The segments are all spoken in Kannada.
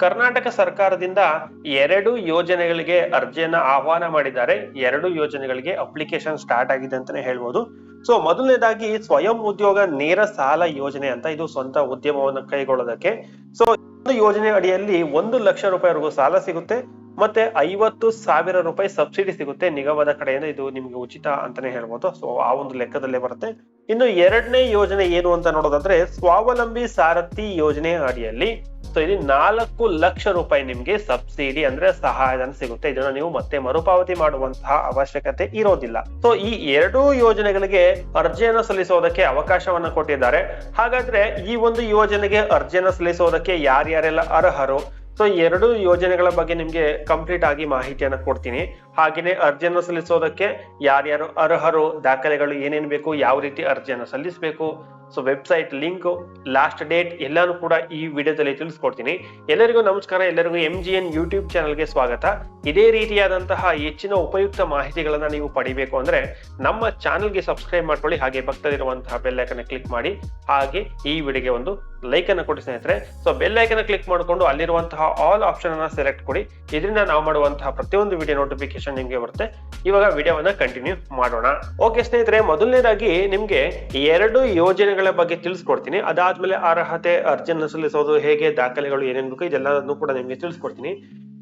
ಕರ್ನಾಟಕ ಸರ್ಕಾರದಿಂದ ಎರಡು ಯೋಜನೆಗಳಿಗೆ ಅರ್ಜಿಯನ್ನ ಆಹ್ವಾನ ಮಾಡಿದ್ದಾರೆ. ಎರಡು ಯೋಜನೆಗಳಿಗೆ ಅಪ್ಲಿಕೇಶನ್ ಸ್ಟಾರ್ಟ್ ಆಗಿದೆ ಅಂತಾನೆ ಹೇಳ್ಬೋದು. ಸೊ, ಮೊದಲನೇದಾಗಿ ಸ್ವಯಂ ಉದ್ಯೋಗ ನೇರ ಸಾಲ ಯೋಜನೆ ಅಂತ ಇದು ಸ್ವಂತ ಉದ್ಯಮವನ್ನು ಕೈಗೊಳ್ಳೋದಕ್ಕೆ. ಸೊ ಒಂದು ಯೋಜನೆ ಅಡಿಯಲ್ಲಿ ಒಂದು ಲಕ್ಷ ರೂಪಾಯಿವರೆಗೂ ಸಾಲ ಸಿಗುತ್ತೆ. ಮತ್ತೆ ಐವತ್ತು ಸಾವಿರ ರೂಪಾಯಿ ಸಬ್ಸಿಡಿ ಸಿಗುತ್ತೆ ನಿಗಮದ ಕಡೆಯಿಂದ. ಇದು ನಿಮ್ಗೆ ಉಚಿತ ಅಂತಾನೆ ಹೇಳ್ಬೋದು. ಸೊ ಆ ಒಂದು ಲೆಕ್ಕದಲ್ಲೇ ಬರುತ್ತೆ. ಇನ್ನು ಎರಡನೇ ಯೋಜನೆ ಏನು ಅಂತ ನೋಡೋದಾದ್ರೆ, ಸ್ವಾವಲಂಬಿ ಸಾರಥಿ ಯೋಜನೆ ಅಡಿಯಲ್ಲಿ ಸೊ ಇಲ್ಲಿ ನಾಲ್ಕು ಲಕ್ಷ ರೂಪಾಯಿ ನಿಮ್ಗೆ ಸಬ್ಸಿಡಿ ಅಂದ್ರೆ ಸಹಾಯಧನ ಸಿಗುತ್ತೆ. ಇದನ್ನ ನೀವು ಮತ್ತೆ ಮರುಪಾವತಿ ಮಾಡುವಂತಹ ಅವಶ್ಯಕತೆ ಇರೋದಿಲ್ಲ. ಸೊ ಈ ಎರಡೂ ಯೋಜನೆಗಳಿಗೆ ಅರ್ಜಿಯನ್ನು ಸಲ್ಲಿಸೋದಕ್ಕೆ ಅವಕಾಶವನ್ನ ಕೊಟ್ಟಿದ್ದಾರೆ. ಹಾಗಾದ್ರೆ ಈ ಒಂದು ಯೋಜನೆಗೆ ಅರ್ಜಿಯನ್ನು ಸಲ್ಲಿಸೋದಕ್ಕೆ ಯಾರ್ಯಾರೆಲ್ಲ ಅರ್ಹರು? ಸೊ ಎರಡು ಯೋಜನೆಗಳ ಬಗ್ಗೆ ನಿಮ್ಗೆ ಕಂಪ್ಲೀಟ್ ಆಗಿ ಮಾಹಿತಿಯನ್ನ ಕೊಡ್ತೀನಿ. ಹಾಗೇನೆ ಅರ್ಜಿಯನ್ನು ಸಲ್ಲಿಸೋದಕ್ಕೆ ಯಾರ್ಯಾರು ಅರ್ಹರು, ದಾಖಲೆಗಳು ಏನೇನು ಬೇಕು, ಯಾವ ರೀತಿ ಅರ್ಜಿಯನ್ನು ಸಲ್ಲಿಸಬೇಕು, so website link last date ಎಲ್ಲಾನು ಕೂಡ ಈ ವಿಡಿಯೋದಲ್ಲಿ ತಿಳಿಸ್ಕೊಡ್ತೀನಿ. ಎಲ್ಲರಿಗೂ ನಮಸ್ಕಾರ, ಎಲ್ಲರಿಗೂ ಎಂ ಜಿ ಎನ್ ಯೂಟ್ಯೂಬ್ ಚಾನಲ್ಗೆ ಸ್ವಾಗತ. ಇದೇ ರೀತಿಯಾದಂತಹ ಹೆಚ್ಚಿನ ಉಪಯುಕ್ತ ಮಾಹಿತಿಗಳನ್ನ ನೀವು ಪಡಿಬೇಕು ಅಂದ್ರೆ ನಮ್ಮ ಚಾನಲ್ಗೆ ಸಬ್ಸ್ಕ್ರೈಬ್ ಮಾಡ್ಕೊಳ್ಳಿ, ಹಾಗೆ ಪಕ್ಕದಲ್ಲಿರುವಂತಹ ಬೆಲ್ ಐಕನ್ ಕ್ಲಿಕ್ ಮಾಡಿ, ಹಾಗೆ ಈ ವಿಡಿಯೋಗೆ ಒಂದು ಲೈಕ್ ಅನ್ನು ಕೊಡಿ ಸ್ನೇಹಿತರೆ. ಸೊ ಬೆಲ್ ಐಕನ್ ಕ್ಲಿಕ್ ಮಾಡಿಕೊಂಡು ಅಲ್ಲಿರುವಂತಹ ಆಲ್ ಆಪ್ಷನ್ ಅನ್ನ ಸೆಲೆಕ್ಟ್ ಕೊಡಿ. ಇದರಿಂದ ನಾವು ಮಾಡುವಂತಹ ಪ್ರತಿಯೊಂದು ವಿಡಿಯೋ ನೋಟಿಫಿಕೇಶನ್ ನಿಮ್ಗೆ ಬರುತ್ತೆ. ಇವಾಗ ವಿಡಿಯೋವನ್ನ ಕಂಟಿನ್ಯೂ ಮಾಡೋಣ. ಓಕೆ ಸ್ನೇಹಿತರೆ, ಮೊದಲನೇದಾಗಿ ನಿಮ್ಗೆ ಎರಡು ಯೋಜನೆಗಳ ಬಗ್ಗೆ ತಿಳಿಸ್ಕೊಡ್ತೀನಿ. ಅದಾದ್ಮೇಲೆ ಅರ್ಹತೆ, ಅರ್ಜಿಯನ್ನು ಸಲ್ಲಿಸೋದು ಹೇಗೆ, ದಾಖಲೆಗಳು ಏನೇನ್ ಬೇಕು ಇದೆಲ್ಲದನ್ನು ಕೂಡ ನಿಮಗೆ ತಿಳಿಸ್ಕೊಡ್ತೀನಿ.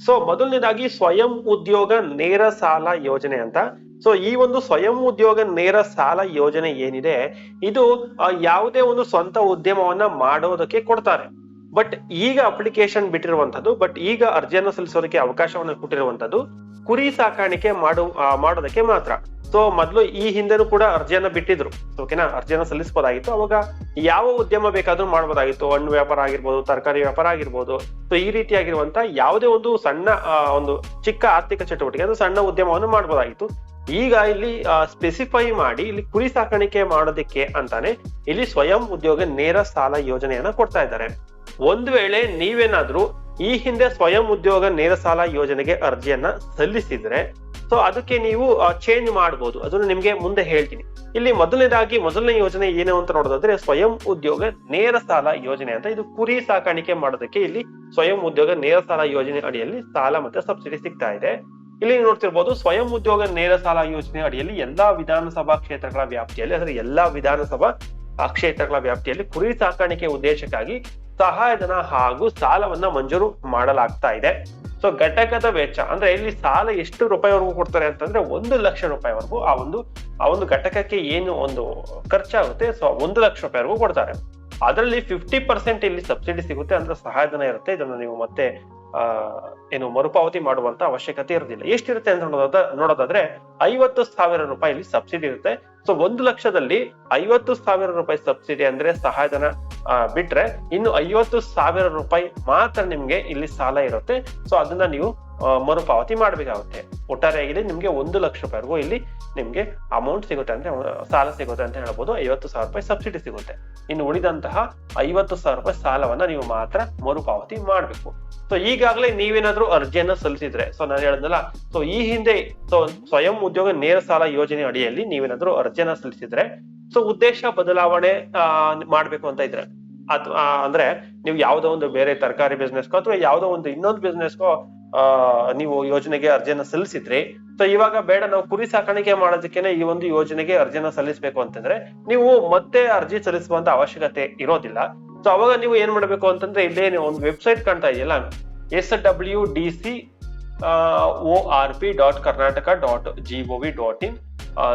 ಸೊ ಮೊದಲನೇದಾಗಿ ಸ್ವಯಂ ಉದ್ಯೋಗ ನೇರ ಸಾಲ ಯೋಜನೆ ಅಂತ. ಸೊ ಈ ಒಂದು ಸ್ವಯಂ ಉದ್ಯೋಗ ನೇರ ಸಾಲ ಯೋಜನೆ ಏನಿದೆ, ಇದು ಯಾವುದೇ ಒಂದು ಸ್ವಂತ ಉದ್ಯಮವನ್ನ ಮಾಡೋದಕ್ಕೆ ಕೊಡ್ತಾರೆ. ಬಟ್ ಈಗ ಅಪ್ಲಿಕೇಶನ್ ಬಿಟ್ಟಿರುವಂತದ್ದು ಬಟ್ ಈಗ ಅರ್ಜಿಯನ್ನು ಸಲ್ಲಿಸೋದಕ್ಕೆ ಅವಕಾಶವನ್ನು ಕೊಟ್ಟಿರುವಂತದ್ದು ಕುರಿ ಸಾಕಾಣಿಕೆ ಮಾಡು ಮಾಡೋದಕ್ಕೆ ಮಾತ್ರ. ಸೊ ಮೊದಲು ಈ ಹಿಂದೆನೂ ಕೂಡ ಅರ್ಜಿಯನ್ನ ಬಿಟ್ಟಿದ್ರು. ಓಕೆನಾ ಅರ್ಜಿಯನ್ನ ಸಲ್ಲಿಸಬಹುದಾಗಿತ್ತು ಅವಾಗ ಯಾವ ಉದ್ಯಮ ಬೇಕಾದ್ರೂ ಮಾಡಬಹುದಾಗಿತ್ತು ಹಣ್ಣು ವ್ಯಾಪಾರ ಆಗಿರ್ಬೋದು, ತರಕಾರಿ ವ್ಯಾಪಾರ ಆಗಿರ್ಬೋದು. ಸೊ ಈ ರೀತಿಯಾಗಿರುವಂತ ಯಾವುದೇ ಒಂದು ಸಣ್ಣ ಒಂದು ಚಿಕ್ಕ ಆರ್ಥಿಕ ಚಟುವಟಿಕೆ ಅಂದ್ರೆ ಸಣ್ಣ ಉದ್ಯಮವನ್ನು ಮಾಡಬಹುದಾಗಿತ್ತು ಈಗ ಇಲ್ಲಿ ಸ್ಪೆಸಿಫೈ ಮಾಡಿ ಇಲ್ಲಿ ಕುರಿ ಸಾಕಾಣಿಕೆ ಮಾಡೋದಕ್ಕೆ ಅಂತಾನೆ ಇಲ್ಲಿ ಸ್ವಯಂ ಉದ್ಯೋಗ ನೇರ ಸಾಲ ಯೋಜನೆಯನ್ನ ಕೊಡ್ತಾ ಇದ್ದಾರೆ. ಒಂದ್ ವೇಳೆ ನೀವೇನಾದ್ರೂ ಈ ಹಿಂದೆ ಸ್ವಯಂ ಉದ್ಯೋಗ ನೇರ ಸಾಲ ಯೋಜನೆಗೆ ಅರ್ಜಿಯನ್ನ ಸಲ್ಲಿಸಿದ್ರೆ ಸೊ ಅದಕ್ಕೆ ನೀವು ಚೇಂಜ್ ಮಾಡಬಹುದು ಅದನ್ನು ನಿಮ್ಗೆ ಮುಂದೆ ಹೇಳ್ತೀನಿ. ಇಲ್ಲಿ ಮೊದಲನೇದಾಗಿ, ಮೊದಲನೇ ಯೋಜನೆ ಏನು ಅಂತ ನೋಡೋದಾದ್ರೆ, ಸ್ವಯಂ ಉದ್ಯೋಗ ನೇರ ಸಾಲ ಯೋಜನೆ ಅಂತ ಇದು ಕುರಿ ಸಾಕಾಣಿಕೆ ಮಾಡೋದಕ್ಕೆ ಇಲ್ಲಿ ಸ್ವಯಂ ಉದ್ಯೋಗ ನೇರ ಸಾಲ ಯೋಜನೆ ಅಡಿಯಲ್ಲಿ ಸಾಲ ಮತ್ತೆ ಸಬ್ಸಿಡಿ ಸಿಗ್ತಾ ಇದೆ. ಇಲ್ಲಿ ನೋಡ್ತಿರ್ಬೋದು, ಸ್ವಯಂ ಉದ್ಯೋಗ ನೇರ ಸಾಲ ಯೋಜನೆ ಅಡಿಯಲ್ಲಿ ಎಲ್ಲಾ ವಿಧಾನಸಭಾ ಕ್ಷೇತ್ರಗಳ ವ್ಯಾಪ್ತಿಯಲ್ಲಿ, ಅಂದ್ರೆ ಎಲ್ಲಾ ವಿಧಾನಸಭಾ ಕ್ಷೇತ್ರಗಳ ವ್ಯಾಪ್ತಿಯಲ್ಲಿ ಕುರಿ ಸಾಕಾಣಿಕೆ ಉದ್ದೇಶಕ್ಕಾಗಿ ಸಹಾಯಧನ ಹಾಗೂ ಸಾಲವನ್ನ ಮಂಜೂರು ಮಾಡಲಾಗ್ತಾ ಇದೆ. ಸೊ ಘಟಕದ ವೆಚ್ಚ, ಅಂದ್ರೆ ಇಲ್ಲಿ ಸಾಲ ಎಷ್ಟು ರೂಪಾಯಿವರೆಗೂ ಕೊಡ್ತಾರೆ ಅಂತಂದ್ರೆ ಒಂದು ಲಕ್ಷ ರೂಪಾಯಿವರೆಗೂ ಆ ಒಂದು ಆ ಒಂದು ಘಟಕಕ್ಕೆ ಏನು ಒಂದು ಖರ್ಚಾಗುತ್ತೆ ಸೊ ಒಂದು ಲಕ್ಷ ರೂಪಾಯಿವರೆಗೂ ಕೊಡ್ತಾರೆ. ಅದರಲ್ಲಿ ಫಿಫ್ಟಿ ಪರ್ಸೆಂಟ್ ಇಲ್ಲಿ ಸಬ್ಸಿಡಿ ಸಿಗುತ್ತೆ, ಅಂದ್ರೆ ಸಹಾಯಧನ ಇರುತ್ತೆ. ಇದನ್ನು ನೀವು ಮತ್ತೆ ಏನು ಮರುಪಾವತಿ ಮಾಡುವಂತ ಅವಶ್ಯಕತೆ ಇರೋದಿಲ್ಲ ಎಷ್ಟಿರುತ್ತೆ ಅಂತ ನೋಡೋದ, ನೋಡೋದಾದ್ರೆ ಐವತ್ತು ಸಾವಿರ ರೂಪಾಯಿ ಇಲ್ಲಿ ಸಬ್ಸಿಡಿ ಇರುತ್ತೆ. ಸೊ ಒಂದು ಲಕ್ಷದಲ್ಲಿ ಐವತ್ತು ಸಾವಿರ ರೂಪಾಯಿ ಸಬ್ಸಿಡಿ ಅಂದ್ರೆ ಸಹಾಯಧನ ಬಿಟ್ರೆ ಇನ್ನು ಐವತ್ತು ಸಾವಿರ ರೂಪಾಯಿ ಮಾತ್ರ ನಿಮ್ಗೆ ಇಲ್ಲಿ ಸಾಲ ಇರುತ್ತೆ. ಸೊ ಅದನ್ನ ನೀವು ಮರುಪಾವತಿ ಮಾಡ್ಬೇಕಾಗುತ್ತೆ. ಒಟ್ಟಾರೆಯಾಗಿ ನಿಮ್ಗೆ ಒಂದು ಲಕ್ಷ ರೂಪಾಯಿವರೆಗೂ ಇಲ್ಲಿ ನಿಮ್ಗೆ ಅಮೌಂಟ್ ಸಿಗುತ್ತೆ ಅಂದ್ರೆ ಸಾಲ ಸಿಗುತ್ತೆ ಅಂತ ಹೇಳ್ಬೋದು. ಐವತ್ತು ಸಾವಿರ ರೂಪಾಯಿ ಸಬ್ಸಿಡಿ ಸಿಗುತ್ತೆ. ಇನ್ನು ಉಳಿದಂತಹ ಐವತ್ತು ಸಾವಿರ ರೂಪಾಯಿ ಸಾಲವನ್ನ ನೀವು ಮಾತ್ರ ಮರುಪಾವತಿ ಮಾಡ್ಬೇಕು. ಸೊ ಈಗಾಗಲೇ ನೀವೇನಾದ್ರೂ ಅರ್ಜಿಯನ್ನ ಸಲ್ಲಿಸಿದ್ರೆ ಸೊ ನಾನು ಹೇಳಿದ್ನಲ್ಲ ಸೊ ಈ ಹಿಂದೆ ಸೊ ಸ್ವಯಂ ಉದ್ಯೋಗ ನೇರ ಸಾಲ ಯೋಜನೆ ಅಡಿಯಲ್ಲಿ ನೀವೇನಾದ್ರೂ ಅರ್ಜಿಯನ್ನ ಸಲ್ಲಿಸಿದ್ರೆ ಸೊ ಉದ್ದೇಶ ಬದಲಾವಣೆ ಮಾಡಬೇಕು ಅಂತ ಇದ್ರೆ. ಅಥವಾ ಅಂದ್ರೆ ನೀವು ಯಾವ್ದೋ ಒಂದು ಬೇರೆ ತರಕಾರಿ ಬಿಸ್ನೆಸ್ಗೋ ಅಥವಾ ಯಾವ್ದೋ ಒಂದು ಇನ್ನೊಂದು ಬಿಸ್ನೆಸ್ಗೋ ನೀವು ಯೋಜನೆಗೆ ಅರ್ಜಿಯನ್ನ ಸಲ್ಲಿಸಿದ್ರಿ. ಸೊ ಇವಾಗ ಬೇಡ, ನಾವು ಕುರಿ ಸಾಕಾಣಿಕೆ ಮಾಡೋದಕ್ಕೇನೆ ಈ ಒಂದು ಯೋಜನೆಗೆ ಅರ್ಜಿಯನ್ನ ಸಲ್ಲಿಸಬೇಕು ಅಂತಂದ್ರೆ ನೀವು ಮತ್ತೆ ಅರ್ಜಿ ಸಲ್ಲಿಸುವಂತ ಅವಶ್ಯಕತೆ ಇರೋದಿಲ್ಲ. ಸೊ ಅವಾಗ ನೀವು ಏನ್ ಮಾಡ್ಬೇಕು ಅಂತಂದ್ರೆ ಇಲ್ಲೇ ಒಂದು ವೆಬ್ಸೈಟ್ ಕಾಣ್ತಾ ಇದೆಯಲ್ಲ, S W D C O R P dot Karnataka dot G O V dot in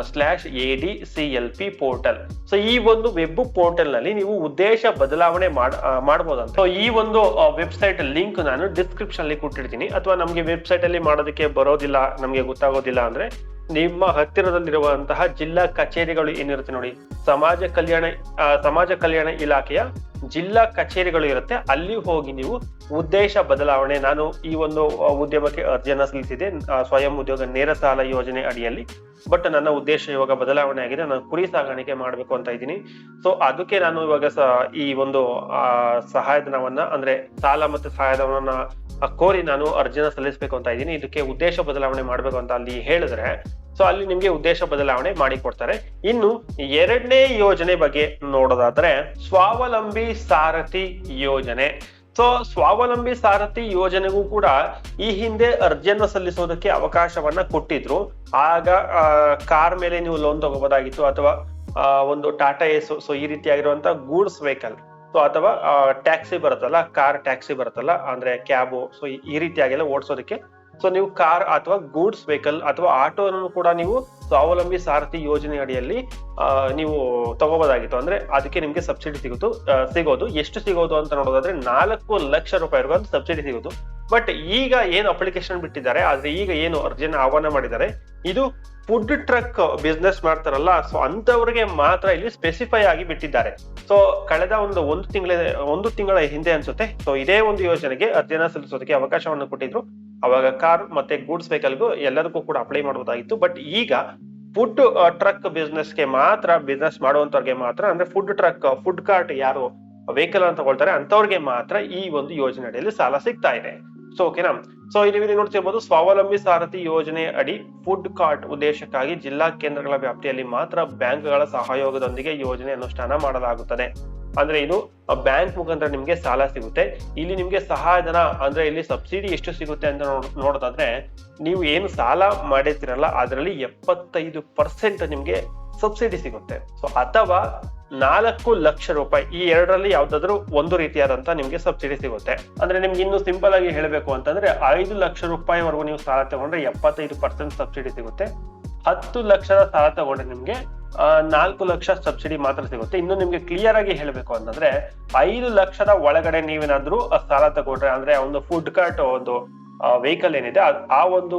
slash A D C L P portal so ಈ ಒಂದು ವೆಬ್ ಪೋರ್ಟಲ್ನಲ್ಲಿ ನೀವು ಉದ್ದೇಶ ಬದಲಾವಣೆ ಮಾಡಬಹುದಂತ ಸೊ ಈ ಒಂದು ವೆಬ್ಸೈಟ್ ಲಿಂಕ್ ನಾನು ಡಿಸ್ಕ್ರಿಪ್ಷನ್ ಅಲ್ಲಿ ಕೊಟ್ಟಿರ್ತೀನಿ. ಅಥವಾ ನಮಗೆ ವೆಬ್ಸೈಟ್ ಅಲ್ಲಿ ಮಾಡೋದಕ್ಕೆ ಬರೋದಿಲ್ಲ, ನಮಗೆ ಗೊತ್ತಾಗೋದಿಲ್ಲ ಅಂದ್ರೆ, ನಿಮ್ಮ ಹತ್ತಿರದಲ್ಲಿರುವಂತಹ ಜಿಲ್ಲಾ ಕಚೇರಿಗಳು ಏನಿರುತ್ತೆ ನೋಡಿ. ಸಮಾಜ ಕಲ್ಯಾಣ ಸಮಾಜ ಕಲ್ಯಾಣ ಇಲಾಖೆಯ ಜಿಲ್ಲಾ ಕಚೇರಿಗಳು ಇರುತ್ತೆ. ಅಲ್ಲಿ ಹೋಗಿ ನೀವು ಉದ್ದೇಶ ಬದಲಾವಣೆ, ನಾನು ಈ ಒಂದು ಉದ್ಯಮಕ್ಕೆ ಅರ್ಜಿಯನ್ನ ಸಲ್ಲಿಸಿದೆ ಸ್ವಯಂ ಉದ್ಯೋಗ ನೇರ ಸಾಲ ಯೋಜನೆ ಅಡಿಯಲ್ಲಿ. ಬಟ್ ನನ್ನ ಉದ್ದೇಶ ಇವಾಗ ಬದಲಾವಣೆ ಆಗಿದೆ. ನಾನು ಕುರಿ ಸಾಗಾಣಿಕೆ ಮಾಡಬೇಕು ಅಂತ ಇದ್ದೀನಿ. ಸೊ ಅದಕ್ಕೆ ನಾನು ಇವಾಗ ಈ ಒಂದು ಸಹಾಯಧನವನ್ನ, ಅಂದ್ರೆ ಸಾಲ ಮತ್ತು ಸಹಾಯಧನವನ್ನ ಕೋರಿ ನಾನು ಅರ್ಜಿನ ಸಲ್ಲಿಸಬೇಕು ಅಂತ ಇದ್ದೀನಿ. ಇದಕ್ಕೆ ಉದ್ದೇಶ ಬದಲಾವಣೆ ಮಾಡಬೇಕು ಅಂತ ಅಲ್ಲಿ ಹೇಳಿದ್ರೆ ಸೊ ಅಲ್ಲಿ ನಿಮ್ಗೆ ಉದ್ದೇಶ ಬದಲಾವಣೆ ಮಾಡಿಕೊಡ್ತಾರೆ. ಇನ್ನು ಎರಡನೇ ಯೋಜನೆ ಬಗ್ಗೆ ನೋಡೋದಾದ್ರೆ ಸ್ವಾವಲಂಬಿ ಸಾರಥಿ ಯೋಜನೆ. ಸೊ ಸ್ವಾವಲಂಬಿ ಸಾರಥಿ ಯೋಜನೆಗೂ ಕೂಡ ಈ ಹಿಂದೆ ಅರ್ಜಿಯನ್ನು ಸಲ್ಲಿಸೋದಕ್ಕೆ ಅವಕಾಶವನ್ನ ಕೊಟ್ಟಿದ್ರು. ಆಗ ಕಾರ್ ಮೇಲೆ ನೀವು ಲೋನ್ ತಗೋಬೋದಾಗಿತ್ತು ಅಥವಾ ಒಂದು ಟಾಟಾ ಎಸ್ ಸೊ ಈ ರೀತಿಯಾಗಿರುವಂತ ಗೂಡ್ಸ್ ವೆಹಿಕಲ್ ಸೊ ಅಥವಾ ಟ್ಯಾಕ್ಸಿ ಬರುತ್ತಲ್ಲ ಕಾರ್ ಟ್ಯಾಕ್ಸಿ ಬರುತ್ತಲ್ಲ, ಅಂದ್ರೆ ಕ್ಯಾಬು ಸೊ ಈ ರೀತಿಯಾಗಿಲ್ಲ ಓಡಿಸೋದಕ್ಕೆ ಸೊ ನೀವು ಕಾರ್ ಅಥವಾ ಗೂಡ್ಸ್ ವೆಹಿಕಲ್ ಅಥವಾ ಆಟೋನನ್ನು ಕೂಡ ನೀವು ಸ್ವಾವಲಂಬಿ ಸಾರಥಿ ಯೋಜನೆ ಅಡಿಯಲ್ಲಿ ನೀವು ತಗೋಬೋದಾಗಿತ್ತು. ಅಂದ್ರೆ ಅದಕ್ಕೆ ನಿಮ್ಗೆ ಸಬ್ಸಿಡಿ ಸಿಗುತ್ತು. ಸಿಗೋದು. ಎಷ್ಟು ಸಿಗೋದು ಅಂತ ನೋಡೋದಾದ್ರೆ ನಾಲ್ಕು ಲಕ್ಷ ರೂಪಾಯಿವರೆಗೂ ಒಂದು ಸಬ್ಸಿಡಿ ಸಿಗೋದು. ಬಟ್ ಈಗ ಏನು ಅಪ್ಲಿಕೇಶನ್ ಬಿಟ್ಟಿದ್ದಾರೆ, ಆದ್ರೆ ಈಗ ಏನು ಅರ್ಜಿನ ಆಹ್ವಾನ ಮಾಡಿದ್ದಾರೆ, ಇದು ಫುಡ್ ಟ್ರಕ್ ಬಿಸ್ನೆಸ್ ಮಾಡ್ತಾರಲ್ಲ ಸೊ ಅಂತವ್ರಿಗೆ ಮಾತ್ರ ಇಲ್ಲಿ ಸ್ಪೆಸಿಫೈ ಆಗಿ ಬಿಟ್ಟಿದ್ದಾರೆ. ಸೊ ಕಳೆದ ಒಂದು ಒಂದು ತಿಂಗಳ ಒಂದು ತಿಂಗಳ ಹಿಂದೆ ಅನ್ಸುತ್ತೆ. ಸೊ ಇದೇ ಒಂದು ಯೋಜನೆಗೆ ಅರ್ಜಿನ ಸಲ್ಲಿಸೋದಕ್ಕೆ ಅವಕಾಶವನ್ನು ಕೊಟ್ಟಿದ್ರು. ಅವಾಗ ಕಾರ್ ಮತ್ತೆ ಗೂಡ್ಸ್ ವೆಹಿಕಲ್ಗೂ ಎಲ್ಲದಕ್ಕೂ ಕೂಡ ಅಪ್ಲೈ ಮಾಡಬಹುದಾಗಿತ್ತು ಬಟ್ ಈಗ ಫುಡ್ ಟ್ರಕ್ಗೆ ಮಾತ್ರ ಬಿಸ್ನೆಸ್ ಮಾಡುವಂತವ್ರಿಗೆ ಮಾತ್ರ ಅಂದ್ರೆ ಫುಡ್ ಟ್ರಕ್, ಫುಡ್ ಕಾರ್ಟ್ ಯಾರು ವೆಹಿಕಲ್ ಅಂತ ತಗೊಳ್ತಾರೆ ಅಂತವ್ರಿಗೆ ಮಾತ್ರ ಈ ಒಂದು ಯೋಜನೆ ಅಡಿಯಲ್ಲಿ ಸಾಲ ಸಿಗ್ತಾ ಇದೆ. ಸೊ ಓಕೆನಾ ಸೊ ಇಲ್ಲಿ ನೀವು ನೋಡ್ತಿರ್ಬೋದು ಸ್ವಾವಲಂಬಿ ಸಾರಥಿ ಯೋಜನೆ ಅಡಿ ಫುಡ್ ಕಾರ್ಟ್ ಉದ್ದೇಶಕ್ಕಾಗಿ ಜಿಲ್ಲಾ ಕೇಂದ್ರಗಳ ವ್ಯಾಪ್ತಿಯಲ್ಲಿ ಮಾತ್ರ ಬ್ಯಾಂಕ್ಗಳ ಸಹಯೋಗದೊಂದಿಗೆ ಯೋಜನೆ ಅನುಷ್ಠಾನ ಮಾಡಲಾಗುತ್ತದೆ. ಅಂದ್ರೆ ಇದು ಬ್ಯಾಂಕ್ ಮುಖಾಂತರ ನಿಮ್ಗೆ ಸಾಲ ಸಿಗುತ್ತೆ. ಇಲ್ಲಿ ನಿಮ್ಗೆ ಸಹಾಯಧನ ಅಂದ್ರೆ ಇಲ್ಲಿ ಸಬ್ಸಿಡಿ ಎಷ್ಟು ಸಿಗುತ್ತೆ ಅಂತ ನೋಡ್- ನೋಡೋದಾದ್ರೆ ನೀವು ಏನು ಸಾಲ ಮಾಡಿರ್ತೀರಲ್ಲ ಅದರಲ್ಲಿ ಎಪ್ಪತ್ತೈದು ಪರ್ಸೆಂಟ್ ನಿಮ್ಗೆ ಸಬ್ಸಿಡಿ ಸಿಗುತ್ತೆ. ಸೊ ಅಥವಾ ನಾಲ್ಕು ಲಕ್ಷ ರೂಪಾಯಿ ಈ ಎರಡರಲ್ಲಿ ಯಾವ್ದಾದ್ರು ಒಂದು ರೀತಿಯಾದಂತ ನಿಮ್ಗೆ ಸಬ್ಸಿಡಿ ಸಿಗುತ್ತೆ. ಅಂದ್ರೆ ನಿಮ್ಗೆ ಇನ್ನು ಸಿಂಪಲ್ ಆಗಿ ಹೇಳಬೇಕು ಅಂತಂದ್ರೆ ಐದು ಲಕ್ಷ ರೂಪಾಯಿವರೆಗೂ ನೀವು ಸಾಲ ತಗೊಂಡ್ರೆ ಎಪ್ಪತ್ತೈದು ಪರ್ಸೆಂಟ್ ಸಬ್ಸಿಡಿ ಸಿಗುತ್ತೆ. ಹತ್ತು ಲಕ್ಷದ ಸಾಲ ತಗೊಂಡ್ರೆ ನಿಮ್ಗೆ ನಾಲ್ಕು ಲಕ್ಷ ಸಬ್ಸಿಡಿ ಮಾತ್ರ ಸಿಗುತ್ತೆ. ಇನ್ನು ನಿಮ್ಗೆ ಕ್ಲಿಯರ್ ಆಗಿ ಹೇಳಬೇಕು ಅಂತಂದ್ರೆ, ಐದು ಲಕ್ಷದ ಒಳಗಡೆ ನೀವೇನಾದ್ರೂ ಸಾಲ ತಗೊಂಡ್ರೆ, ಅಂದ್ರೆ ಒಂದು ಫುಡ್ ಕಾರ್ಟ್ ಒಂದು ವೆಹಿಕಲ್ ಏನಿದೆ ಆ ಒಂದು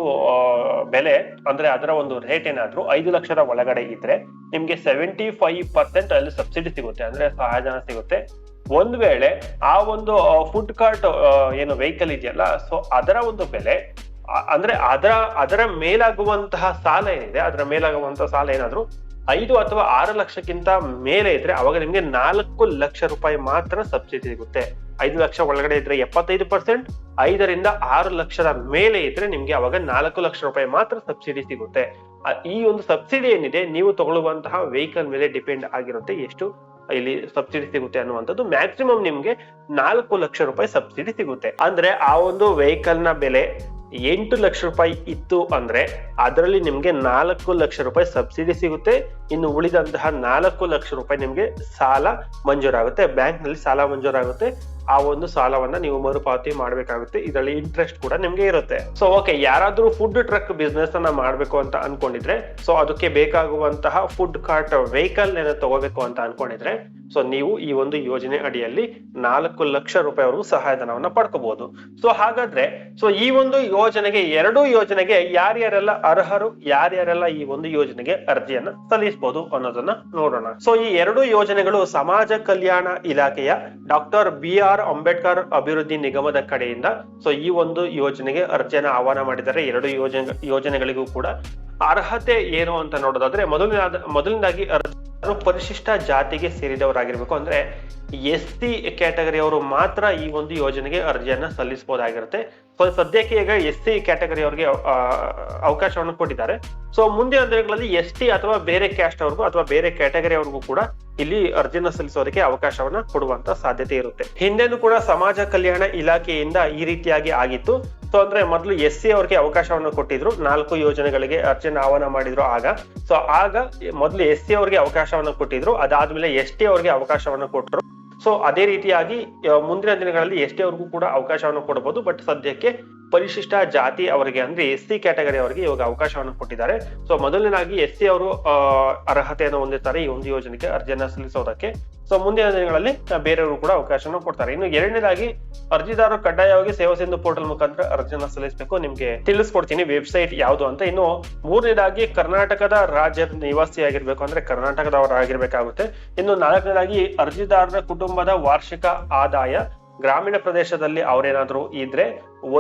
ಬೆಲೆ, ಅಂದ್ರೆ ಅದರ ಒಂದು ರೇಟ್ ಏನಾದ್ರೂ ಐದು ಲಕ್ಷದ ಒಳಗಡೆ ಇದ್ರೆ, ನಿಮ್ಗೆ ಸೆವೆಂಟಿ ಫೈವ್ ಪರ್ಸೆಂಟ್ ಅಲ್ಲಿ ಸಬ್ಸಿಡಿ ಸಿಗುತ್ತೆ, ಅಂದ್ರೆ ಸಹಾಯಧನ ಸಿಗುತ್ತೆ. ಒಂದ್ ವೇಳೆ ಆ ಒಂದು ಫುಡ್ ಕಾರ್ಟ್ ಏನು ವೆಹಿಕಲ್ ಇದೆಯಲ್ಲ ಸೊ ಅದರ ಒಂದು ಬೆಲೆ ಅಂದ್ರೆ ಅದರ ಅದರ ಮೇಲಾಗುವಂತಹ ಸಾಲ ಏನಿದೆ, ಅದರ ಮೇಲಾಗುವಂತಹ ಸಾಲ ಏನಾದ್ರೂ ಐದು ಅಥವಾ ಆರು ಲಕ್ಷಕ್ಕಿಂತ ಮೇಲೆ ಇದ್ರೆ ಅವಾಗ ನಿಮ್ಗೆ ನಾಲ್ಕು ಲಕ್ಷ ರೂಪಾಯಿ ಮಾತ್ರ ಸಬ್ಸಿಡಿ ಸಿಗುತ್ತೆ. ಐದು ಲಕ್ಷ ಒಳಗಡೆ ಇದ್ರೆ ಎಪ್ಪತ್ತೈದು ಪರ್ಸೆಂಟ್ ಐದರಿಂದ ಆರು ಲಕ್ಷದ ಮೇಲೆ ಇದ್ರೆ ನಿಮ್ಗೆ ಅವಾಗ ನಾಲ್ಕು ಲಕ್ಷ ರೂಪಾಯಿ ಮಾತ್ರ ಸಬ್ಸಿಡಿ ಸಿಗುತ್ತೆ. ಈ ಒಂದು ಸಬ್ಸಿಡಿ ಏನಿದೆ, ನೀವು ತಗೊಳ್ಳುವಂತಹ ವೆಹಿಕಲ್ ಮೇಲೆ ಡಿಪೆಂಡ್ ಆಗಿರುತ್ತೆ ಎಷ್ಟು ಇಲ್ಲಿ ಸಬ್ಸಿಡಿ ಸಿಗುತ್ತೆ ಅನ್ನುವಂಥದ್ದು. ಮ್ಯಾಕ್ಸಿಮಮ್ ನಿಮ್ಗೆ ನಾಲ್ಕು ಲಕ್ಷ ರೂಪಾಯಿ ಸಬ್ಸಿಡಿ ಸಿಗುತ್ತೆ. ಅಂದ್ರೆ ಆ ಒಂದು ವೆಹಿಕಲ್ನ ಬೆಲೆ ಎಂಟು ಲಕ್ಷ ರೂಪಾಯಿ ಇತ್ತು ಅಂದ್ರೆ ಅದರಲ್ಲಿ ನಿಮ್ಗೆ ನಾಲ್ಕು ಲಕ್ಷ ರೂಪಾಯಿ ಸಬ್ಸಿಡಿ ಸಿಗುತ್ತೆ. ಇನ್ನು ಉಳಿದಂತಹ ನಾಲ್ಕು ಲಕ್ಷ ರೂಪಾಯಿ ನಿಮ್ಗೆ ಸಾಲ ಮಂಜೂರಾಗುತ್ತೆ. ಬ್ಯಾಂಕ್ನಲ್ಲಿ ಸಾಲ ಮಂಜೂರಾಗುತ್ತೆ. ಆ ಒಂದು ಸಾಲವನ್ನ ನೀವು ಮರುಪಾವತಿ ಮಾಡಬೇಕಾಗುತ್ತೆ. ಇದರಲ್ಲಿ ಇಂಟ್ರೆಸ್ಟ್ ಕೂಡ ನಿಮ್ಗೆ ಇರುತ್ತೆ. ಸೊ ಓಕೆ ಯಾರಾದ್ರೂ ಫುಡ್ ಟ್ರಕ್ ಬಿಸ್ನೆಸ್ ಅನ್ನ ಮಾಡ್ಬೇಕು ಅಂತ ಅನ್ಕೊಂಡಿದ್ರೆ ಸೊ ಅದಕ್ಕೆ ಬೇಕಾಗುವಂತಹ ಫುಡ್ ಕಾರ್ಟ್ ವೆಹಿಕಲ್ ಏನೋ ತಗೋಬೇಕು ಅಂತ ಅನ್ಕೊಂಡಿದ್ರೆ ಸೊ ನೀವು ಈ ಒಂದು ಯೋಜನೆ ಅಡಿಯಲ್ಲಿ ನಾಲ್ಕು ಲಕ್ಷ ರೂಪಾಯಿವರೆಗೂ ಸಹಾಯಧನವನ್ನ ಪಡ್ಕೋಬಹುದು. ಸೊ ಹಾಗಾದ್ರೆ ಸೊ ಈ ಒಂದು ಯೋಜನೆಗೆ, ಎರಡೂ ಯೋಜನೆಗೆ ಯಾರ್ಯಾರೆಲ್ಲ ಅರ್ಹರು, ಯಾರ್ಯಾರೆಲ್ಲ ಈ ಒಂದು ಯೋಜನೆಗೆ ಅರ್ಜಿಯನ್ನ ಸಲ್ಲಿಸಬಹುದು ಅನ್ನೋದನ್ನ ನೋಡೋಣ. ಸೊ ಈ ಎರಡು ಯೋಜನೆಗಳು ಸಮಾಜ ಕಲ್ಯಾಣ ಇಲಾಖೆಯ ಡಾಕ್ಟರ್ ಬಿ ಆರ್ ಅಂಬೇಡ್ಕರ್ ಅಭಿವೃದ್ಧಿ ನಿಗಮದ ಕಡೆಯಿಂದ ಸೊ ಈ ಒಂದು ಯೋಜನೆಗೆ ಅರ್ಜಿಯನ್ನ ಆಹ್ವಾನ ಮಾಡಿದ್ದಾರೆ. ಎರಡು ಯೋಜನೆ, ಯೋಜನೆಗಳಿಗೂ ಕೂಡ ಅರ್ಹತೆ ಏನು ಅಂತ ನೋಡೋದಾದ್ರೆ ಮೊದಲನೇ ಮೊದಲನೇದಾಗಿ ಪರಿಶಿಷ್ಟ ಜಾತಿಗೆ ಸೇರಿದವರಾಗಿರ್ಬೇಕು ಅಂದ್ರೆ ಎಸ್ ಸಿ ಕ್ಯಾಟಗರಿಯವರು ಮಾತ್ರ ಈ ಒಂದು ಯೋಜನೆಗೆ ಅರ್ಜಿಯನ್ನ ಸಲ್ಲಿಸಬಹುದಾಗಿರುತ್ತೆ. ಸೊ, ಸದ್ಯಕ್ಕೆ ಈಗ ಎಸ್ ಸಿ ಕ್ಯಾಟಗರಿ ಅವರಿಗೆ ಅವಕಾಶವನ್ನು ಕೊಟ್ಟಿದ್ದಾರೆ. ಸೊ ಮುಂದಿನ ದಿನಗಳಲ್ಲಿ ಎಸ್ ಟಿ ಅಥವಾ ಬೇರೆ ಕ್ಯಾಸ್ಟ್ ಅವ್ರಿಗೂ ಅಥವಾ ಬೇರೆ ಕ್ಯಾಟಗರಿ ಅವ್ರಿಗೂ ಕೂಡ ಇಲ್ಲಿ ಅರ್ಜಿನ ಸಲ್ಲಿಸೋದಕ್ಕೆ ಅವಕಾಶವನ್ನ ಕೊಡುವಂತ ಸಾಧ್ಯತೆ ಇರುತ್ತೆ. ಹಿಂದೆನೂ ಕೂಡ ಸಮಾಜ ಕಲ್ಯಾಣ ಇಲಾಖೆಯಿಂದ ಈ ರೀತಿಯಾಗಿ ಆಗಿತ್ತು. ಸೊ, ಅಂದ್ರೆ ಮೊದಲು ಎಸ್ ಸಿ ಅವ್ರಿಗೆ ಅವಕಾಶವನ್ನು ಕೊಟ್ಟಿದ್ರು. ನಾಲ್ಕು ಯೋಜನೆಗಳಿಗೆ ಅರ್ಜಿನ ಆಹ್ವಾನ ಮಾಡಿದ್ರು ಆಗ. ಸೊ, ಆಗ ಮೊದಲು ಎಸ್ ಸಿ ಅವ್ರಿಗೆ ಅವಕಾಶವನ್ನು ಕೊಟ್ಟಿದ್ರು. ಅದಾದ್ಮೇಲೆ ಎಸ್ ಟಿ ಅವ್ರಿಗೆ ಅವಕಾಶವನ್ನು ಕೊಟ್ಟರು ಸೊ ಅದೇ ರೀತಿಯಾಗಿ ಮುಂದಿನ ದಿನಗಳಲ್ಲಿ ಎಷ್ಟೇ ಅವ್ರಿಗೂ ಕೂಡ ಅವಕಾಶವನ್ನು ಕೊಡಬಹುದು ಬಟ್ ಸದ್ಯಕ್ಕೆ ಪರಿಶಿಷ್ಟ ಜಾತಿ ಅವರಿಗೆ ಅಂದ್ರೆ ಎಸ್ ಸಿ ಕ್ಯಾಟಗರಿ ಅವರಿಗೆ ಇವಾಗ ಅವಕಾಶವನ್ನು ಕೊಟ್ಟಿದ್ದಾರೆ. ಸೊ ಮೊದಲನೇದಾಗಿ ಎಸ್ ಸಿ ಅವರು ಅರ್ಹತೆಯನ್ನು ಹೊಂದಿರ್ತಾರೆ ಈ ಒಂದು ಯೋಜನೆಗೆ, ಅರ್ಜಿಯನ್ನ ಸಲ್ಲಿಸೋದಕ್ಕೆ. ಸೊ ಮುಂದಿನ ದಿನಗಳಲ್ಲಿ ಬೇರೆಯವರು ಕೂಡ ಅವಕಾಶವನ್ನು ಕೊಡ್ತಾರೆ. ಇನ್ನು ಎರಡನೇದಾಗಿ, ಅರ್ಜಿದಾರರು ಕಡ್ಡಾಯವಾಗಿ ಸೇವಾ ಸಿಂಧು ಪೋರ್ಟಲ್ ಮುಖಾಂತರ ಅರ್ಜಿಯನ್ನ ಸಲ್ಲಿಸಬೇಕು. ನಿಮ್ಗೆ ತಿಳಿಸ್ಕೊಡ್ತೀನಿ ವೆಬ್ಸೈಟ್ ಯಾವುದು ಅಂತ. ಇನ್ನು ಮೂರನೇದಾಗಿ, ಕರ್ನಾಟಕದ ರಾಜ್ಯದ ನಿವಾಸಿ ಆಗಿರ್ಬೇಕು ಅಂದ್ರೆ ಕರ್ನಾಟಕದವರಾಗಿರ್ಬೇಕಾಗುತ್ತೆ. ಇನ್ನು ನಾಲ್ಕನೇದಾಗಿ, ಅರ್ಜಿದಾರರ ಕುಟುಂಬದ ವಾರ್ಷಿಕ ಆದಾಯ ಗ್ರಾಮೀಣ ಪ್ರದೇಶದಲ್ಲಿ ಅವರೇನಾದ್ರೂ ಇದ್ರೆ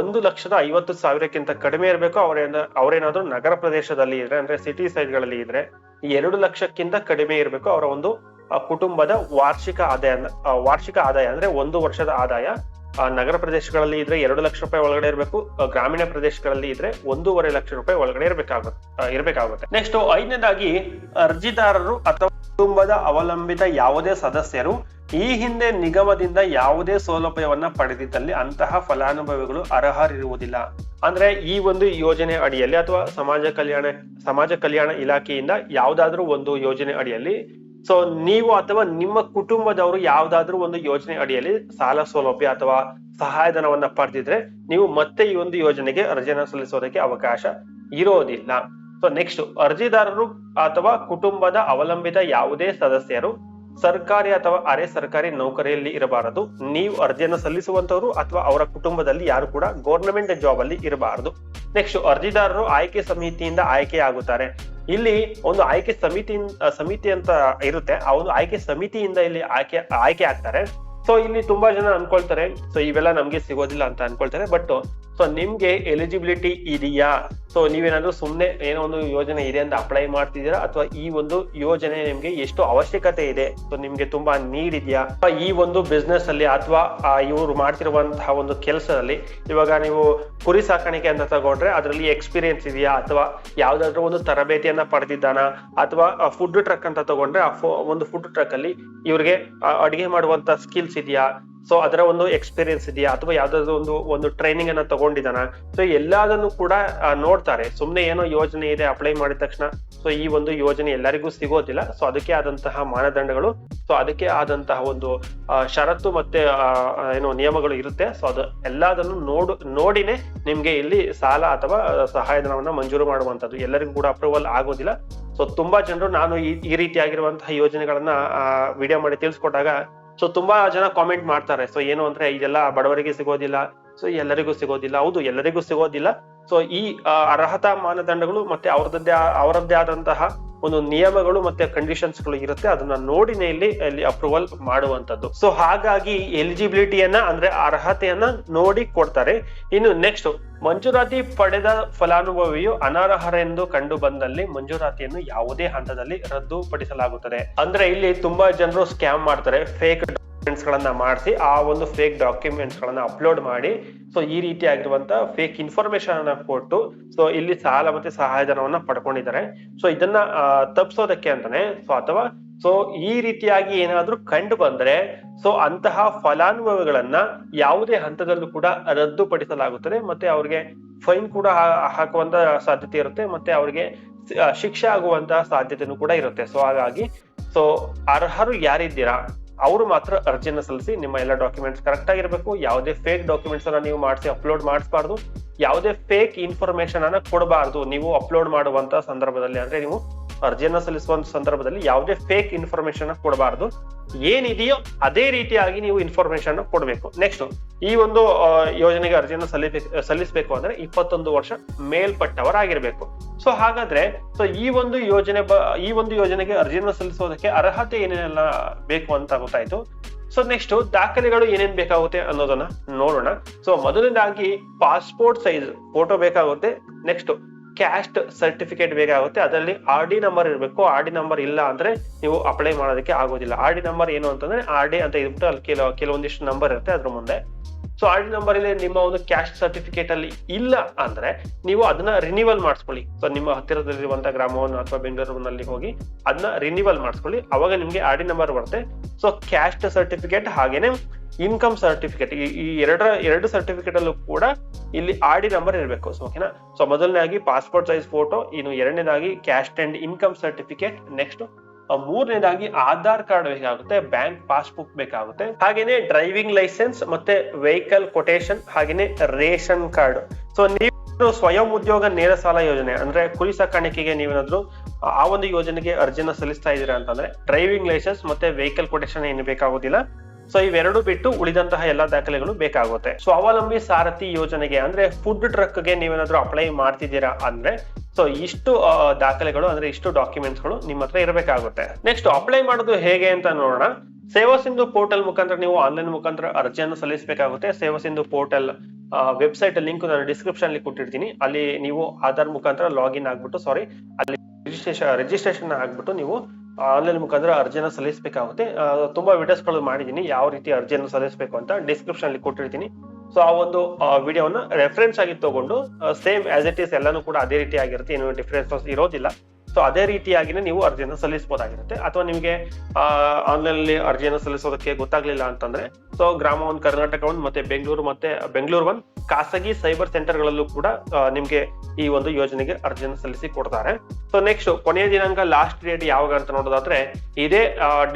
ಒಂದು ಲಕ್ಷದ ಐವತ್ತು ಸಾವಿರಕ್ಕಿಂತ ಕಡಿಮೆ ಇರಬೇಕು ಅವರೇನ ಅವರೇನಾದ್ರೂ ನಗರ ಪ್ರದೇಶದಲ್ಲಿ ಇದ್ರೆ, ಅಂದ್ರೆ ಸಿಟಿ ಸೈಡ್ಗಳಲ್ಲಿ ಇದ್ರೆ ಎರಡು ಲಕ್ಷಕ್ಕಿಂತ ಕಡಿಮೆ ಇರಬೇಕು ಅವರ ಒಂದು ಕುಟುಂಬದ ವಾರ್ಷಿಕ ಆದಾಯ ವಾರ್ಷಿಕ ಆದಾಯ ಅಂದ್ರೆ ಒಂದು ವರ್ಷದ ಆದಾಯ. ನಗರ ಪ್ರದೇಶಗಳಲ್ಲಿ ಇದ್ರೆ ಎರಡು ಲಕ್ಷ ರೂಪಾಯಿ ಒಳಗಡೆ ಇರಬೇಕು ಗ್ರಾಮೀಣ ಪ್ರದೇಶಗಳಲ್ಲಿ ಇದ್ರೆ ಒಂದೂವರೆ ಲಕ್ಷ ರೂಪಾಯಿ ಒಳಗಡೆ ಇರಬೇಕಾಗುತ್ತೆ ಇರಬೇಕಾಗುತ್ತೆ. ನೆಕ್ಸ್ಟ್ ಐದನೇದಾಗಿ ಅರ್ಜಿದಾರರು ಅಥವಾ ಕುಟುಂಬದ ಅವಲಂಬಿತ ಯಾವುದೇ ಸದಸ್ಯರು ಈ ಹಿಂದೆ ನಿಗಮದಿಂದ ಯಾವುದೇ ಸೌಲಭ್ಯವನ್ನ ಪಡೆದಿದ್ದಲ್ಲಿ ಅಂತಹ ಫಲಾನುಭವಿಗಳು ಅರ್ಹರಿರುವುದಿಲ್ಲ. ಅಂದ್ರೆ ಈ ಒಂದು ಯೋಜನೆ ಅಡಿಯಲ್ಲಿ ಅಥವಾ ಸಮಾಜ ಕಲ್ಯಾಣ ಸಮಾಜ ಕಲ್ಯಾಣ ಇಲಾಖೆಯಿಂದ ಯಾವ್ದಾದ್ರೂ ಒಂದು ಯೋಜನೆ ಅಡಿಯಲ್ಲಿ, ಸೊ ನೀವು ಅಥವಾ ನಿಮ್ಮ ಕುಟುಂಬದವರು ಯಾವ್ದಾದ್ರೂ ಒಂದು ಯೋಜನೆ ಅಡಿಯಲ್ಲಿ ಸಾಲ ಸೌಲಭ್ಯ ಅಥವಾ ಸಹಾಯಧನವನ್ನ ಪಡೆದಿದ್ರೆ ನೀವು ಮತ್ತೆ ಈ ಒಂದು ಯೋಜನೆಗೆ ರಜೆನ ಸಲ್ಲಿಸೋದಕ್ಕೆ ಅವಕಾಶ ಇರೋದಿಲ್ಲ. ಸೊ ನೆಕ್ಸ್ಟ್ ಅರ್ಜಿದಾರರು ಅಥವಾ ಕುಟುಂಬದ ಅವಲಂಬಿತ ಯಾವುದೇ ಸದಸ್ಯರು, ಸರ್ಕಾರಿ ಅಥವಾ ಅರೆ ಸರ್ಕಾರಿ ನೌಕರಿಯಲ್ಲಿ ಇರಬಾರದು. ನೀವು ಅರ್ಜಿಯನ್ನು ಸಲ್ಲಿಸುವಂತವರು ಅಥವಾ ಅವರ ಕುಟುಂಬದಲ್ಲಿ ಯಾರು ಕೂಡ ಗವರ್ನಮೆಂಟ್ ಜಾಬ್ ಅಲ್ಲಿ ಇರಬಾರದು. ನೆಕ್ಸ್ಟ್ ಅರ್ಜಿದಾರರು ಆಯ್ಕೆ ಸಮಿತಿಯಿಂದ ಆಯ್ಕೆ ಆಗುತ್ತಾರೆ ಇಲ್ಲಿ ಒಂದು ಆಯ್ಕೆ ಸಮಿತಿ ಸಮಿತಿ ಅಂತ ಇರುತ್ತೆ. ಆ ಒಂದು ಆಯ್ಕೆ ಸಮಿತಿಯಿಂದ ಇಲ್ಲಿ ಆಯ್ಕೆ ಆಯ್ಕೆ ಆಗ್ತಾರೆ. ಸೊ ಇಲ್ಲಿ ತುಂಬಾ ಜನ ಅನ್ಕೊಳ್ತಾರೆ ಸೊ ಇವೆಲ್ಲ ನಮ್ಗೆ ಸಿಗೋದಿಲ್ಲ ಅಂತ ಅನ್ಕೊಳ್ತಾರೆ ಬಟ್ ಸೊ ನಿಮ್ಗೆ ಎಲಿಜಿಬಿಲಿಟಿ ಇದೆಯಾ? ಸೊ ನೀವೇನಾದ್ರೂ ಸುಮ್ನೆ ಏನೋ ಒಂದು ಯೋಜನೆ ಇದೆ ಅಂತ ಅಪ್ಲೈ ಮಾಡ್ತಿದ್ದೀರಾ? ಅಥವಾ ಈ ಒಂದು ಯೋಜನೆ ನಿಮ್ಗೆ ಎಷ್ಟು ಅವಶ್ಯಕತೆ ಇದೆ? ಸೊ ನಿಮ್ಗೆ ತುಂಬಾ ನೀಡ್ ಇದೆಯಾ? ಈ ಒಂದು ಬಿಸ್ನೆಸ್ ಅಲ್ಲಿ ಅಥವಾ ಇವರು ಮಾಡ್ತಿರುವಂತಹ ಒಂದು ಕೆಲಸದಲ್ಲಿ ಇವಾಗ ನೀವು ಕುರಿ ಸಾಕಾಣಿಕೆ ಅಂತ ತಗೊಂಡ್ರೆ ಅದರಲ್ಲಿ ಎಕ್ಸ್ಪೀರಿಯನ್ಸ್ ಇದೆಯಾ? ಅಥವಾ ಯಾವ್ದಾದ್ರು ಒಂದು ತರಬೇತಿಯನ್ನ ಪಡೆದಿದ್ದಾನ? ಅಥವಾ ಫುಡ್ ಟ್ರಕ್ ಅಂತ ತಗೊಂಡ್ರೆ ಆ ಒಂದು ಫುಡ್ ಟ್ರಕ್ ಅಲ್ಲಿ ಇವ್ರಿಗೆ ಅಡಿಗೆ ಮಾಡುವಂತ ಸ್ಕಿಲ್ಸ್ ಇದೆಯಾ? ಸೊ ಅದರ ಒಂದು ಎಕ್ಸ್ಪೀರಿಯನ್ಸ್ ಇದೆಯಾ? ಅಥವಾ ಯಾವ್ದಾದ್ರು ಒಂದು ಒಂದು ಟ್ರೈನಿಂಗ್ ಅನ್ನ ತಗೊಂಡಿದ್ದಾನ? ಸೊ ಎಲ್ಲದನ್ನು ಕೂಡ ನೋಡ್ತಾರೆ. ಸುಮ್ಮನೆ ಏನೋ ಯೋಜನೆ ಇದೆ ಅಪ್ಲೈ ಮಾಡಿದ ತಕ್ಷಣ. ಸೊ ಈ ಒಂದು ಯೋಜನೆ ಎಲ್ಲರಿಗೂ ಸಿಗೋದಿಲ್ಲ. ಸೊ ಅದಕ್ಕೆ ಆದಂತಹ ಮಾನದಂಡಗಳು. ಸೊ ಅದಕ್ಕೆ ಆದಂತಹ ಒಂದು ಷರತ್ತು ಮತ್ತೆ ಏನು ನಿಯಮಗಳು ಇರುತ್ತೆ. ಸೊ ಅದು ಎಲ್ಲದನ್ನು ನೋಡು, ನೋಡಿನೇ ನಿಮ್ಗೆ ಇಲ್ಲಿ ಸಾಲ ಅಥವಾ ಸಹಾಯಧನವನ್ನ ಮಂಜೂರು ಮಾಡುವಂತದ್ದು ಎಲ್ಲರಿಗೂ ಕೂಡ ಅಪ್ರೂವಲ್ ಆಗೋದಿಲ್ಲ. ಸೊ ತುಂಬಾ ಜನರು ನಾನು ಈ ರೀತಿಯಾಗಿರುವಂತಹ ಯೋಜನೆಗಳನ್ನ ವಿಡಿಯೋ ಮಾಡಿ ತಿಳಿಸ್ಕೊಟ್ಟಾಗ ಸೊ ತುಂಬಾ ಜನ ಕಾಮೆಂಟ್ ಮಾಡ್ತಾರೆ. ಸೊ ಏನು ಅಂದ್ರೆ, ಇದೆಲ್ಲ ಬಡವರಿಗೆ ಸಿಗೋದಿಲ್ಲ. ಸೊ ಎಲ್ಲರಿಗೂ ಸಿಗೋದಿಲ್ಲ. ಹೌದು, ಎಲ್ಲರಿಗೂ ಸಿಗೋದಿಲ್ಲ. ಸೊ ಈ ಅರ್ಹತಾ ಮಾನದಂಡಗಳು ಮತ್ತೆ ಅವರದ್ದೇ ಅವರದ್ದೇ ಆದಂತಹ ಒಂದು ನಿಯಮಗಳು ಮತ್ತೆ ಕಂಡೀಷನ್ಸ್ಗಳು ಇರುತ್ತೆ. ಅದನ್ನ ನೋಡಿನೇ ಇಲ್ಲಿ ಇಲ್ಲಿ ಅಪ್ರೂವಲ್ ಮಾಡುವಂತದ್ದು ಸೊ ಹಾಗಾಗಿ ಎಲಿಜಿಬಿಲಿಟಿಯನ್ನ ಅಂದ್ರೆ ಅರ್ಹತೆಯನ್ನ ನೋಡಿ ಕೊಡ್ತಾರೆ. ಇನ್ನು ನೆಕ್ಸ್ಟ್ ಮಂಜೂರಾತಿ ಪಡೆದ ಫಲಾನುಭವಿಯು ಅನರ್ಹರೆಂದು ಕಂಡು ಬಂದಲ್ಲಿ ಮಂಜೂರಾತಿಯನ್ನು ಯಾವುದೇ ಹಂತದಲ್ಲಿ ರದ್ದುಪಡಿಸಲಾಗುತ್ತದೆ. ಅಂದ್ರೆ ಇಲ್ಲಿ ತುಂಬಾ ಜನರು ಸ್ಕ್ಯಾಮ್ ಮಾಡ್ತಾರೆ ಫೇಕ್ ಡಾಕ್ಯುಮೆಂಟ್ಸ್ ಗಳನ್ನ ಮಾಡಿಸಿ, ಆ ಒಂದು ಫೇಕ್ ಡಾಕ್ಯುಮೆಂಟ್ಸ್ ಗಳನ್ನ ಅಪ್ಲೋಡ್ ಮಾಡಿ ಸೊ ಈ ರೀತಿ ಆಗಿರುವಂತಹ ಫೇಕ್ ಇನ್ಫಾರ್ಮೇಶನ್ ಅನ್ನ ಕೊಟ್ಟು ಸೊ ಇಲ್ಲಿ ಸಾಲ ಮತ್ತೆ ಸಹಾಯಧನವನ್ನ ಪಡ್ಕೊಂಡಿದ್ದಾರೆ. ಸೊ ಇದನ್ನ ತಪ್ಪಿಸೋದಕ್ಕೆ ಅಂತಾನೆ ಸೊ ಅಥವಾ ಸೊ ಈ ರೀತಿಯಾಗಿ ಏನಾದ್ರೂ ಕಂಡು ಬಂದ್ರೆ ಸೊ ಅಂತಹ ಫಲಾನುಭವಿಗಳನ್ನ ಯಾವುದೇ ಹಂತದಲ್ಲೂ ಕೂಡ ರದ್ದುಪಡಿಸಲಾಗುತ್ತದೆ ಮತ್ತೆ ಅವ್ರಿಗೆ ಫೈನ್ ಕೂಡ ಹಾಕುವಂತ ಸಾಧ್ಯತೆ ಇರುತ್ತೆ ಮತ್ತೆ ಅವ್ರಿಗೆ ಶಿಕ್ಷೆ ಆಗುವಂತಹ ಸಾಧ್ಯತೆನೂ ಕೂಡ ಇರುತ್ತೆ. ಸೊ ಹಾಗಾಗಿ ಸೊ ಅರ್ಹರು ಯಾರಿದ್ದೀರಾ, ಅವರು ಮಾತ್ರ ಅರ್ಜಿಯನ್ನ ಸಲ್ಲಿಸಿ ನಿಮ್ಮ ಎಲ್ಲ ಡಾಕ್ಯುಮೆಂಟ್ಸ್ ಕರೆಕ್ಟ್ ಆಗಿರ್ಬೇಕು. ಯಾವುದೇ ಫೇಕ್ ಡಾಕ್ಯುಮೆಂಟ್ಸ್ ಅನ್ನ ನೀವು ಮಾಡಿಸಿ ಅಪ್ಲೋಡ್ ಮಾಡಿಸಬಾರ್ದು. ಯಾವುದೇ ಫೇಕ್ ಇನ್ಫಾರ್ಮೇಶನ್ ಅನ್ನ ಕೊಡಬಾರ್ದು. ನೀವು ಅಪ್ಲೋಡ್ ಮಾಡುವಂತ ಸಂದರ್ಭದಲ್ಲಿ ಅಂದ್ರೆ ನೀವು ಅರ್ಜಿಯನ್ನ ಸಲ್ಲಿಸುವಂತ ಸಂದರ್ಭದಲ್ಲಿ ಯಾವುದೇ ಫೇಕ್ ಇನ್ಫಾರ್ಮೇಶನ್ ಕೊಡಬಾರ್ದು. ಏನಿದೆಯೋ ಅದೇ ರೀತಿಯಾಗಿ ನೀವು ಇನ್ಫಾರ್ಮೇಶನ್ ಕೊಡಬೇಕು. ನೆಕ್ಸ್ಟ್ ಈ ಒಂದು ಯೋಜನೆಗೆ ಅರ್ಜಿಯನ್ನು ಸಲ್ಲಿಬೇಕು ಸಲ್ಲಿಸಬೇಕು ಅಂದ್ರೆ ಇಪ್ಪತ್ತೊಂದು ವರ್ಷ ಮೇಲ್ಪಟ್ಟವರಾಗಿರ್ಬೇಕು ಸೊ ಹಾಗಾದ್ರೆ ಸೊ ಈ ಒಂದು ಯೋಜನೆ ಈ ಒಂದು ಯೋಜನೆಗೆ ಅರ್ಜಿಯನ್ನು ಸಲ್ಲಿಸೋದಕ್ಕೆ ಅರ್ಹತೆ ಏನೇನೆಲ್ಲ ಬೇಕು ಅಂತ ಗೊತ್ತಾಯ್ತು. ಸೊ ನೆಕ್ಸ್ಟ್ ದಾಖಲೆಗಳು ಏನೇನ್ ಬೇಕಾಗುತ್ತೆ ಅನ್ನೋದನ್ನ ನೋಡೋಣ. ಸೊ ಮೊದಲನೇದಾಗಿ ಪಾಸ್ಪೋರ್ಟ್ ಸೈಜ್ ಫೋಟೋ ಬೇಕಾಗುತ್ತೆ. ನೆಕ್ಸ್ಟ್ ಕ್ಯಾಸ್ಟ್ ಸರ್ಟಿಫಿಕೇಟ್ ಬೇಕಾಗುತ್ತೆ ಅದರಲ್ಲಿ ಆರ್ ಡಿ ನಂಬರ್ ಇರಬೇಕು. ಆರ್ ಡಿ ನಂಬರ್ ಇಲ್ಲ ಅಂದ್ರೆ ನೀವು ಅಪ್ಲೈ ಮಾಡೋದಕ್ಕೆ ಆಗೋದಿಲ್ಲ. ಆರ್ ಡಿ ನಂಬರ್ ಏನು ಅಂತಂದ್ರೆ ಆರ್ ಡಿ ಅಂತ ಇದ್ಬಿಟ್ಟು ಅಲ್ಲಿ ಕೆಲವು ಕೆಲವೊಂದಿಷ್ಟು ನಂಬರ್ ಇರುತ್ತೆ ಅದ್ರ ಮುಂದೆ. ಸೊ ಆರ್ ಡಿ ನಂಬರ್ ಇಲ್ಲಿ ನಿಮ್ಮ ಒಂದು ಕ್ಯಾಸ್ಟ್ ಸರ್ಟಿಫಿಕೇಟ್ ಅಲ್ಲಿ ಇಲ್ಲ ಅಂದ್ರೆ ನೀವು ಅದನ್ನ ರಿನಿವಲ್ ಮಾಡಿಸ್ಕೊಳ್ಳಿ. ಸೊ ನಿಮ್ಮ ಹತ್ತಿರದಲ್ಲಿರುವಂತಹ ಗ್ರಾಮವನ್ನು ಅಥವಾ ಬೆಂಗಳೂರಿನಲ್ಲಿ ಹೋಗಿ ಅದನ್ನ ರಿನಿವಲ್ ಮಾಡಿಸ್ಕೊಳ್ಳಿ. ಅವಾಗ ನಿಮ್ಗೆ ಆರ್ ಡಿ ನಂಬರ್ ಬರುತ್ತೆ. ಸೊ ಕ್ಯಾಸ್ಟ್ ಸರ್ಟಿಫಿಕೇಟ್ ಹಾಗೇನೆ ಇನ್ಕಮ್ ಸರ್ಟಿಫಿಕೇಟ್ ಈ ಎರಡರ, ಎರಡು ಸರ್ಟಿಫಿಕೇಟ್ ಅಲ್ಲೂ ಕೂಡ ಇಲ್ಲಿ ಆರ್ ಡಿ ನಂಬರ್ ಇರಬೇಕು. ಸೊ ಓಕೆನಾ ಸೊ ಮೊದಲನೇದಾಗಿ ಪಾಸ್ಪೋರ್ಟ್ ಸೈಜ್ ಫೋಟೋ ಇನ್ನು ಎರಡನೇದಾಗಿ caste and income certificate next ಮೂರನೇದಾಗಿ ಆಧಾರ್ ಕಾರ್ಡ್ ಬೇಕಾಗುತ್ತೆ, ಬ್ಯಾಂಕ್ ಪಾಸ್ಬುಕ್ ಬೇಕಾಗುತ್ತೆ. ಹಾಗೇನೆ ಡ್ರೈವಿಂಗ್ ಲೈಸೆನ್ಸ್ ಮತ್ತೆ ವೆಹಿಕಲ್ ಕೊಟೇಶನ್ ಹಾಗೇನೆ ರೇಷನ್ ಕಾರ್ಡ್. ಸೊ ನೀವು ಸ್ವಯಂ ಉದ್ಯೋಗ ನೇರ ಸಾಲ ಯೋಜನೆ, ಅಂದ್ರೆ ಕುರಿ ಸಾಕಾಣಿಕೆಗೆ ನೀವೇನಾದ್ರೂ ಆ ಒಂದು ಯೋಜನೆಗೆ ಅರ್ಜಿನ ಸಲ್ಲಿಸ್ತಾ ಇದ್ದೀರಾ ಅಂತಂದ್ರೆ ಡ್ರೈವಿಂಗ್ ಲೈಸೆನ್ಸ್ ಮತ್ತೆ ವೆಹಿಕಲ್ ಕೊಟೇಶನ್ ಏನು ಬೇಕಾಗೋದಿಲ್ಲ. ಸೊ ಇವೆರಡು ಬಿಟ್ಟು ಉಳಿದಂತಹ ಎಲ್ಲಾ ದಾಖಲೆಗಳು ಬೇಕಾಗುತ್ತೆ. ಸ್ವಾವಲಂಬಿ ಸಾರಥಿ ಯೋಜನೆಗೆ, ಅಂದ್ರೆ ಫುಡ್ ಟ್ರಕ್ಗೆ ನೀವೇನಾದ್ರೂ ಅಪ್ಲೈ ಮಾಡ್ತಿದ್ದೀರಾ ಅಂದ್ರೆ ಸೊ ಇಷ್ಟು ದಾಖಲೆಗಳು, ಅಂದ್ರೆ ಇಷ್ಟು ಡಾಕ್ಯುಮೆಂಟ್ಸ್ಗಳು ನಿಮ್ಮ ಹತ್ರ ಇರಬೇಕಾಗುತ್ತೆ. ನೆಕ್ಸ್ಟ್ ಅಪ್ಲೈ ಮಾಡೋದು ಹೇಗೆ ಅಂತ ನೋಡೋಣ. ಸೇವಾ ಸಿಂಧು ಪೋರ್ಟಲ್ ಮುಖಾಂತರ ನೀವು ಆನ್ಲೈನ್ ಮುಖಾಂತರ ಅರ್ಜಿಯನ್ನು ಸಲ್ಲಿಸಬೇಕಾಗುತ್ತೆ. Seva Sindhu portal website link ನಾನು ಡಿಸ್ಕ್ರಿಪ್ಷನ್ ಅಲ್ಲಿ ಕೊಟ್ಟಿರ್ತೀನಿ. ಅಲ್ಲಿ ನೀವು ಆಧಾರ್ ಮುಖಾಂತರ ಲಾಗಿನ್ ಆಗ್ಬಿಟ್ಟು ಸಾರಿ ಅಲ್ಲಿ ರಿಜಿಸ್ಟ್ರೇಷನ್ ರಿಜಿಸ್ಟ್ರೇಷನ್ ಆಗ್ಬಿಟ್ಟು ನೀವು ಆನ್ಲೈನ್ ಮುಖಾಂತರ ಅರ್ಜಿನ ಸಲ್ಲಿಸಬೇಕಾಗುತ್ತೆ. ತುಂಬಾ ವಿಡಿಯೋಸ್ಗಳು ಮಾಡಿದ್ದೀನಿ ಯಾವ ರೀತಿ ಅರ್ಜಿಯನ್ನು ಸಲ್ಲಿಸಬೇಕು ಅಂತ ಡಿಸ್ಕ್ರಿಪ್ಷನ್ ಅಲ್ಲಿ ಕೊಟ್ಟಿರ್ತೀನಿ. ಸೊ ಆ ಒಂದು ವಿಡಿಯೋನ ರೆಫರೆನ್ಸ್ ಆಗಿ ತಗೊಂಡು ಸೇಮ್ ಆಸ್ ಇಟ್ ಈಸ್ ಎಲ್ಲಾನು ಕೂಡ ಅದೇ ರೀತಿ ಆಗಿರುತ್ತೆ. ಏನು ಡಿಫ್ರೆನ್ಸಸ್ ಇರೋದಿಲ್ಲ. ಸೊ ಅದೇ ರೀತಿಯಾಗಿನೇ ನೀವು ಅರ್ಜಿಯನ್ನು ಸಲ್ಲಿಸಬಹುದಾಗಿರುತ್ತೆ. ಅಥವಾ ನಿಮಗೆ ಆನ್ಲೈನ್ ಅಲ್ಲಿ ಅರ್ಜಿಯನ್ನು ಸಲ್ಲಿಸೋದಕ್ಕೆ ಗೊತ್ತಾಗ್ಲಿಲ್ಲ ಅಂತಂದ್ರೆ ಸೊ ಗ್ರಾಮ ಒಂದು ಕರ್ನಾಟಕ ಒಂದು ಮತ್ತೆ ಬೆಂಗಳೂರು ಮತ್ತೆ ಬೆಂಗಳೂರು ಒಂದು ಖಾಸಗಿ ಸೈಬರ್ ಸೆಂಟರ್ಗಳಲ್ಲೂ ಕೂಡ ನಿಮಗೆ ಈ ಒಂದು ಯೋಜನೆಗೆ ಅರ್ಜಿಯನ್ನು ಸಲ್ಲಿಸಿ ಕೊಡ್ತಾರೆ. ಸೊ ನೆಕ್ಸ್ಟ್ ಕೊನೆಯ ದಿನಾಂಕ ಲಾಸ್ಟ್ ಡೇಟ್ ಯಾವಾಗ ಅಂತ ನೋಡೋದಾದ್ರೆ, ಇದೇ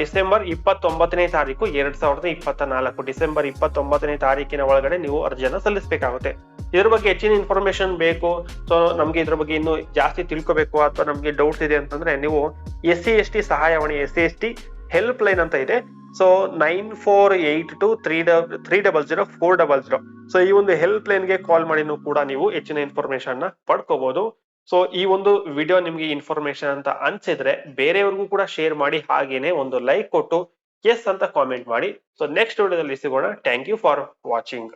ಡಿಸೆಂಬರ್ ಇಪ್ಪತ್ತೊಂಬತ್ತನೇ ತಾರೀಕು ಎರಡ್ ಸಾವಿರದ ಇಪ್ಪತ್ತ ನಾಲ್ಕು ಡಿಸೆಂಬರ್ ಇಪ್ಪತ್ತೊಂಬತ್ತನೇ ತಾರೀಕಿನ ಒಳಗಡೆ ನೀವು ಅರ್ಜಿಯನ್ನು ಸಲ್ಲಿಸಬೇಕಾಗುತ್ತೆ. ಇದ್ರ ಬಗ್ಗೆ ಹೆಚ್ಚಿನ ಇನ್ಫಾರ್ಮೇಶನ್ ಬೇಕು. ಸೊ ನಮ್ಗೆ ಇದ್ರ ಬಗ್ಗೆ ಇನ್ನು ಜಾಸ್ತಿ ತಿಳ್ಕೋಬೇಕು ಅಥವಾ ನಮ್ಗೆ ಡೌಟ್ಸ್ ಇದೆ ಅಂತಂದ್ರೆ ನೀವು ಎಸ್ ಸಿ ಎಸ್ ಟಿ ಸಹಾಯವಾಣಿ S C S T helpline ಅಂತ ಇದೆ. So nine four eight two three three double zero four double zero so ಈ ಒಂದು ಹೆಲ್ಪ್ ಲೈನ್ಗೆ ಕಾಲ್ ಮಾಡಿನೂ ಕೂಡ ನೀವು ಹೆಚ್ಚಿನ ಇನ್ಫಾರ್ಮೇಶನ್ನ ಪಡ್ಕೋಬಹುದು ಸೊ ಈ ಒಂದು ವಿಡಿಯೋ ನಿಮ್ಗೆ ಇನ್ಫಾರ್ಮೇಶನ್ ಅಂತ ಅನ್ಸಿದ್ರೆ ಬೇರೆಯವ್ರಿಗೂ ಕೂಡ ಶೇರ್ ಮಾಡಿ ಹಾಗೇನೆ ಒಂದು ಲೈಕ್ ಕೊಟ್ಟು ಎಸ್ ಅಂತ ಕಾಮೆಂಟ್ ಮಾಡಿ. ಸೊ ನೆಕ್ಸ್ಟ್ ವಿಡಿಯೋದಲ್ಲಿ ಸಿಗೋಣ. Thank you for watching